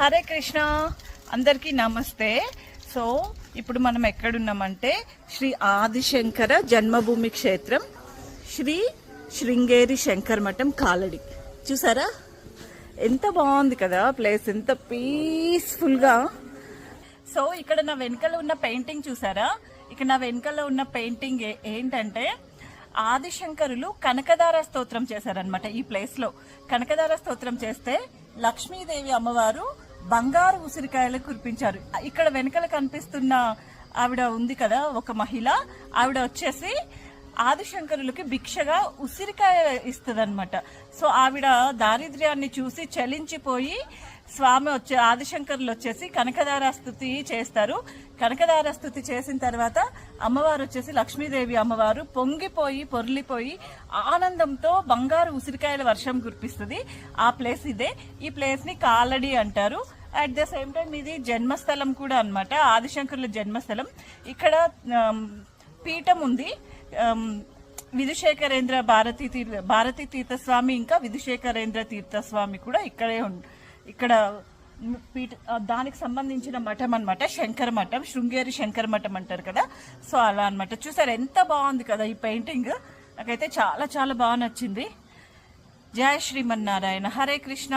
హరే కృష్ణ. అందరికీ నమస్తే. సో ఇప్పుడు మనం ఎక్కడున్నామంటే శ్రీ ఆదిశంకర జన్మభూమి క్షేత్రం శ్రీ శృంగేరి శంకర్ మఠం కాలడి. చూసారా? ఎంత బాగుంది కదా ప్లేస్ ఎంత పీస్ఫుల్గా. సో ఇక్కడ నా వెనుకలో ఉన్న పెయింటింగ్ చూసారా? ఇక్కడ నా వెనకాల ఉన్న పెయింటింగ్ ఏ- ఏంటంటే ఆదిశంకరులు కనకదార స్తోత్రం చేశారనమాట ఈ ప్లేస్లో. కనకదార స్తోత్రం చేస్తే లక్ష్మీదేవి అమ్మవారు బంగారు ఉసిరికాయలు కురిపించారు. ఇక్కడ వెనకల కనిపిస్తున్న ఆవిడ ఉంది కదా ఒక మహిళ. ఆవిడ వచ్చేసి ఆదిశంకరులకి భిక్షగా ఉసిరికాయ ఇస్తుందన్నమాట. సో ఆవిడ దారిద్ర్యాన్ని చూసి చలించిపోయి స్వామి వచ్చే ఆదిశంకరులు వచ్చేసి కనకదార స్థుతి చేస్తారు. కనకదార స్థుతి చేసిన తర్వాత అమ్మవారు వచ్చేసి లక్ష్మీదేవి అమ్మవారు పొంగిపోయి పొర్లిపోయి ఆనందంతో బంగారు ఉసిరికాయల వర్షం కురిపిస్తుంది. ఆ ప్లేస్ ఇదే. ఈ ప్లేస్ని కాలడి అంటారు. అట్ ద సేమ్ టైం ఇది జన్మస్థలం కూడా అన్నమాట. ఆదిశంకరుల జన్మస్థలం. ఇక్కడ um, పీఠం ఉంది. Um, విధుశేఖరేంద్ర భారతి తీర్థ భారతి తీర్థస్వామి ఇంకా విధుశేఖరేంద్ర తీర్థస్వామి కూడా ఇక్కడే ఉం ఇక్కడ పీఠ దానికి సంబంధించిన మఠం అనమాట శంకర మఠం శృంగేరి శంకర మఠం అంటారు కదా. సో అలా అన్నమాట. చూసారు ఎంత బాగుంది కదా ఈ పెయింటింగ్. నాకైతే చాలా చాలా బాగా నచ్చింది. జయ శ్రీమన్నారాయణ. హరే కృష్ణ.